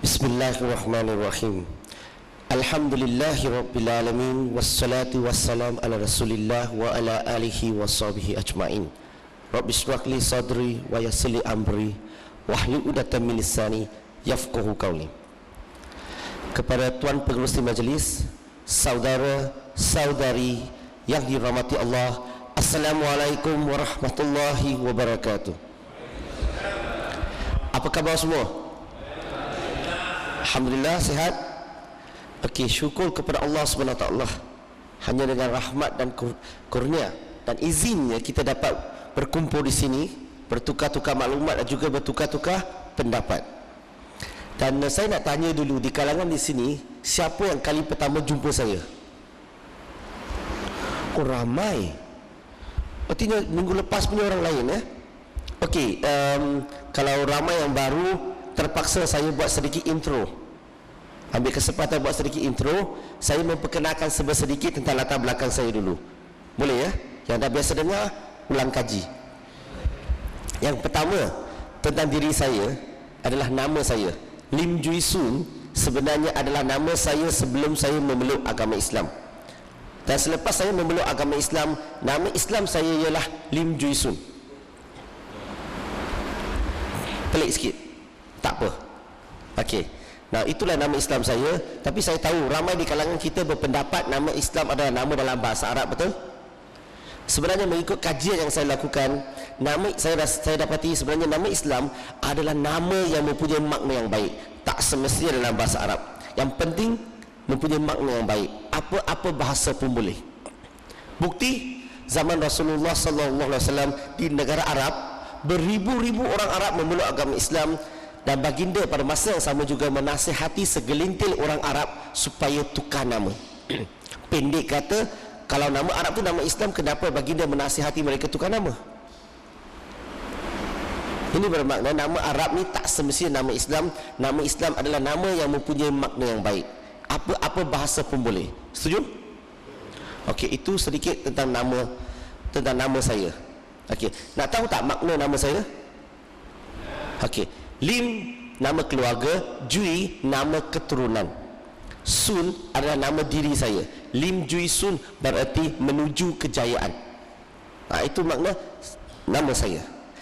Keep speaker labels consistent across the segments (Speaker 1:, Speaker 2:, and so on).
Speaker 1: Bismillahirrahmanirrahim. Alhamdulillahi rabbil alamin wassalatu wassalam ala Rasulillah wa ala alihi wa sahbihi ajmain. Rabbi shrah li sadri wa yassir li amri wahlul 'udatam min lisani yafqahu qawli. Kepada tuan pengerusi majlis, saudara, saudari yang dirahmati Allah, Assalamualaikum warahmatullahi wabarakatuh. Apa khabar semua? Alhamdulillah sihat. Okey, syukur kepada Allah taala. Hanya dengan rahmat dan kur- kurnia dan izinnya kita dapat berkumpul di sini, bertukar-tukar maklumat dan juga bertukar-tukar pendapat. Dan uh, saya nak tanya dulu di kalangan di sini, siapa yang kali pertama jumpa saya? Oh ramai. Artinya minggu lepas punya orang lain eh. Okey, um, kalau ramai yang baru terpaksa saya buat sedikit intro. Ambil kesempatan buat sedikit intro, saya memperkenalkan sedikit tentang latar belakang saya dulu. Boleh ya? Yang dah biasa dengar, ulang kaji. Yang pertama, tentang diri saya adalah nama saya. Lim Jui Sun sebenarnya adalah nama saya sebelum saya memeluk agama Islam. Dan selepas saya memeluk agama Islam, nama Islam saya ialah Lim Jui Sun. Pelik sikit. Tak apa. Okey. Nah, itulah nama Islam saya, tapi saya tahu ramai di kalangan kita berpendapat nama Islam adalah nama dalam bahasa Arab, betul? Sebenarnya mengikut kajian yang saya lakukan, nama saya saya dapati sebenarnya nama Islam adalah nama yang mempunyai makna yang baik. Tak semestinya dalam bahasa Arab. Yang penting mempunyai makna yang baik. Apa-apa bahasa pun boleh. Bukti zaman Rasulullah wasallam di negara Arab beribu-ribu orang Arab memeluk agama Islam dan baginda pada masa yang sama juga menasihati segelintir orang Arab supaya tukar nama. Pendek kata, kalau nama Arab tu nama Islam, kenapa baginda menasihati mereka tukar nama? Ini bermakna nama Arab ni tak semestinya nama Islam. Nama Islam adalah nama yang mempunyai makna yang baik. Apa-apa bahasa pun boleh. Setuju? Okey, itu sedikit tentang nama tentang nama saya. Okey, nak tahu tak makna nama saya? Okey, Lim nama keluarga, Jui nama keturunan. Sun adalah nama diri saya. Lim Jui Sun berarti menuju kejayaan. Ha, itu makna nama saya.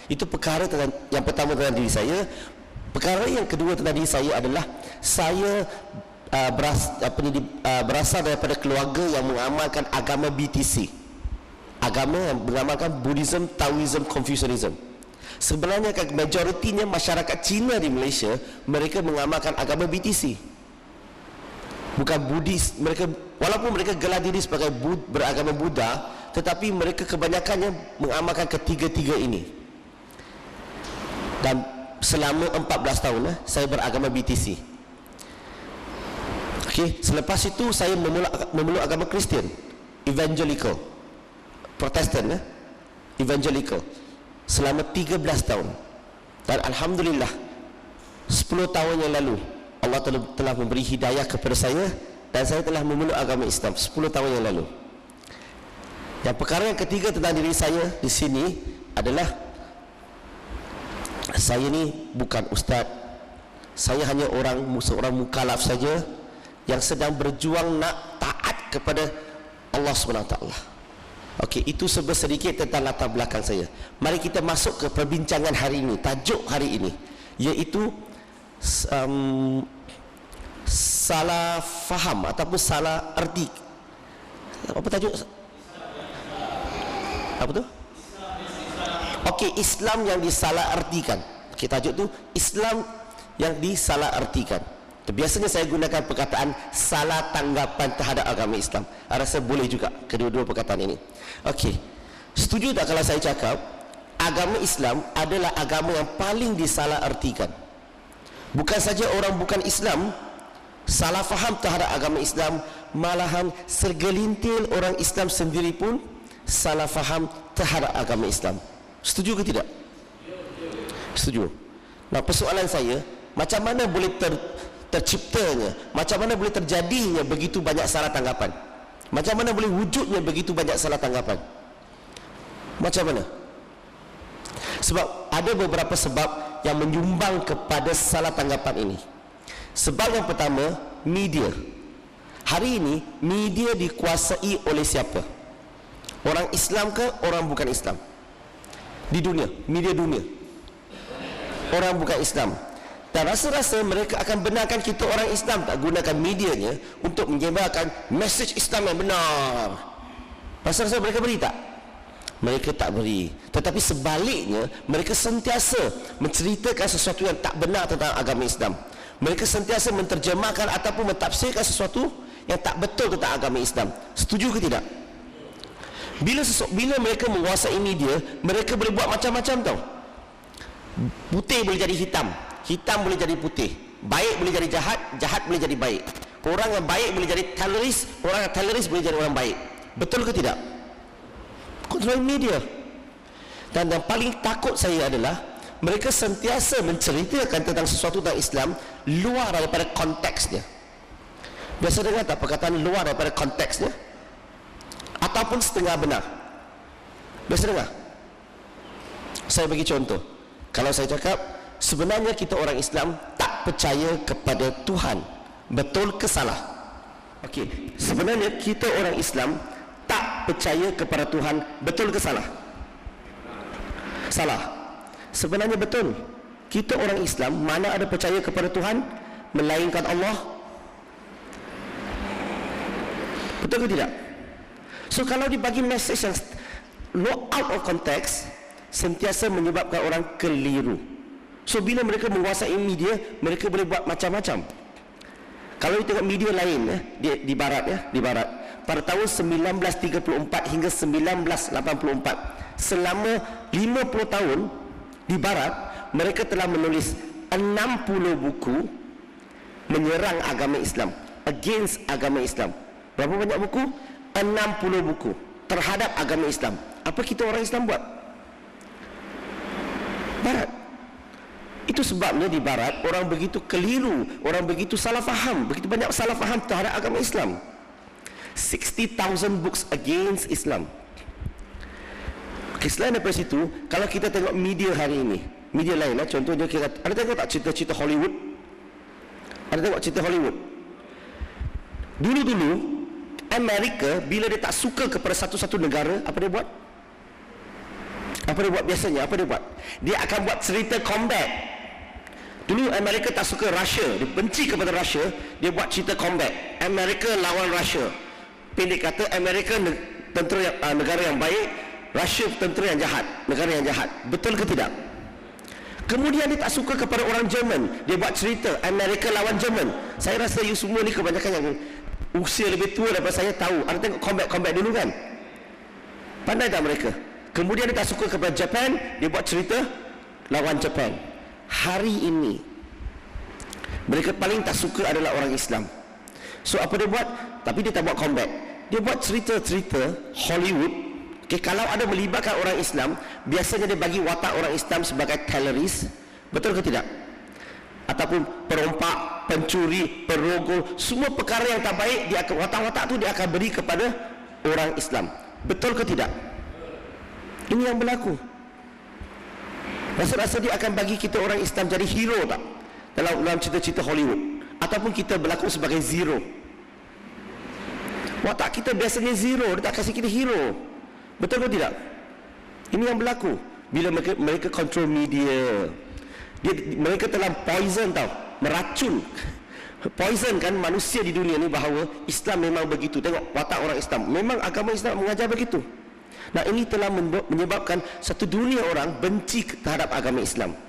Speaker 1: Itu perkara tentang, yang pertama tentang diri saya. Perkara yang kedua tentang diri saya adalah saya uh, beras, apa ni, uh, berasal daripada keluarga yang mengamalkan agama BTC. Agama yang mengamalkan Buddhism, Taoism, Confucianism. Sebenarnya kan majoritinya masyarakat Cina di Malaysia mereka mengamalkan agama BTC. Bukan Buddhis, mereka walaupun mereka gelar diri sebagai Bud, beragama Buddha, tetapi mereka kebanyakannya mengamalkan ketiga-tiga ini. Dan selama 14 tahun eh, saya beragama BTC. Okey, selepas itu saya memeluk, memeluk agama Kristian, evangelical, Protestan eh, evangelical selama 13 tahun. Dan alhamdulillah 10 tahun yang lalu Allah telah, telah memberi hidayah kepada saya dan saya telah memeluk agama Islam 10 tahun yang lalu. Yang perkara yang ketiga tentang diri saya di sini adalah saya ni bukan ustaz. Saya hanya orang seorang mukalaf saja yang sedang berjuang nak taat kepada Allah Subhanahu taala. Okey, itu sebab sedikit tentang latar belakang saya. Mari kita masuk ke perbincangan hari ini, tajuk hari ini, iaitu um, salah faham ataupun salah erti. Apa tajuk? Apa tu? Okey, Islam yang disalah artikan. Okey, tajuk tu Islam yang disalah artikan. Biasanya saya gunakan perkataan salah tanggapan terhadap agama Islam. Saya rasa boleh juga kedua-dua perkataan ini. Okey. Setuju tak kalau saya cakap agama Islam adalah agama yang paling disalah artikan. Bukan saja orang bukan Islam salah faham terhadap agama Islam, malahan segelintir orang Islam sendiri pun salah faham terhadap agama Islam. Setuju ke tidak? Setuju. Nah, persoalan saya, macam mana boleh ter, terciptanya macam mana boleh terjadinya begitu banyak salah tanggapan macam mana boleh wujudnya begitu banyak salah tanggapan macam mana sebab ada beberapa sebab yang menyumbang kepada salah tanggapan ini Sebab yang pertama, media. Hari ini, media dikuasai oleh siapa? Orang Islam ke orang bukan Islam? Di dunia, media dunia. Orang bukan Islam. Dan rasa-rasa mereka akan benarkan kita orang Islam tak gunakan medianya untuk menyebarkan mesej Islam yang benar. Rasa-rasa mereka beri tak? Mereka tak beri. Tetapi sebaliknya, mereka sentiasa menceritakan sesuatu yang tak benar tentang agama Islam. Mereka sentiasa menterjemahkan ataupun mentafsirkan sesuatu yang tak betul tentang agama Islam. Setuju ke tidak? Bila bila mereka menguasai media, mereka boleh buat macam-macam tau. Putih boleh jadi hitam, hitam boleh jadi putih. Baik boleh jadi jahat, jahat boleh jadi baik. Orang yang baik boleh jadi teroris, orang yang teroris boleh jadi orang baik. Betul ke tidak? Kontrol media. Dan yang paling takut saya adalah mereka sentiasa menceritakan tentang sesuatu tentang Islam luar daripada konteksnya. Biasa dengar tak perkataan luar daripada konteksnya? Ataupun setengah benar. Biasa dengar? Saya bagi contoh. Kalau saya cakap, sebenarnya kita orang Islam tak percaya kepada Tuhan. Betul ke salah? Okey, sebenarnya kita orang Islam tak percaya kepada Tuhan. Betul ke salah? Salah. Sebenarnya betul. Kita orang Islam mana ada percaya kepada Tuhan melainkan Allah? Betul ke tidak? So kalau dibagi message yang no out of context sentiasa menyebabkan orang keliru. So bila mereka menguasai media, mereka boleh buat macam-macam. Kalau kita tengok media lain ya, di, di barat ya, di barat. Pada tahun 1934 hingga 1984, selama 50 tahun di barat, mereka telah menulis 60 buku menyerang agama Islam, against agama Islam. Berapa banyak buku? 60 buku terhadap agama Islam. Apa kita orang Islam buat? Barat. Itu sebabnya di barat orang begitu keliru, orang begitu salah faham, begitu banyak salah faham terhadap agama Islam. 60,000 books against Islam. Okay, selain daripada situ, kalau kita tengok media hari ini, media lain lah, contohnya kita, ada tengok tak cerita-cerita Hollywood? Ada tengok cerita Hollywood? Dulu-dulu, Amerika bila dia tak suka kepada satu-satu negara, apa dia buat? Apa dia buat biasanya? Apa dia buat? Dia akan buat cerita combat. Dulu Amerika tak suka Russia, dia benci kepada Russia, dia buat cerita combat. Amerika lawan Russia. Pendek kata Amerika tentera yang, uh, negara yang baik, Russia tentera yang jahat, negara yang jahat. Betul ke tidak? Kemudian dia tak suka kepada orang Jerman. Dia buat cerita Amerika lawan Jerman. Saya rasa you semua ni kebanyakan yang usia lebih tua daripada saya tahu. Ada tengok combat-combat dulu kan? Pandai tak mereka? Kemudian dia tak suka kepada Japan, dia buat cerita lawan Japan. Hari ini mereka paling tak suka adalah orang Islam. So apa dia buat? Tapi dia tak buat combat. Dia buat cerita-cerita Hollywood. Okay, kalau ada melibatkan orang Islam, biasanya dia bagi watak orang Islam sebagai teroris. Betul ke tidak? Ataupun perompak, pencuri, perogol, semua perkara yang tak baik dia akan watak-watak tu dia akan beri kepada orang Islam. Betul ke tidak? Ini yang berlaku. Rasa-rasa dia akan bagi kita orang Islam jadi hero tak? Dalam, dalam cerita-cerita Hollywood. Ataupun kita berlaku sebagai zero. Watak kita biasanya zero, dia tak kasih kita hero. Betul ke tidak? Ini yang berlaku. Bila mereka, mereka control media. Dia, mereka telah poison tau. Meracun. Poison kan manusia di dunia ni bahawa Islam memang begitu. Tengok watak orang Islam. Memang agama Islam mengajar begitu. Nah ini telah menyebabkan satu dunia orang benci terhadap agama Islam.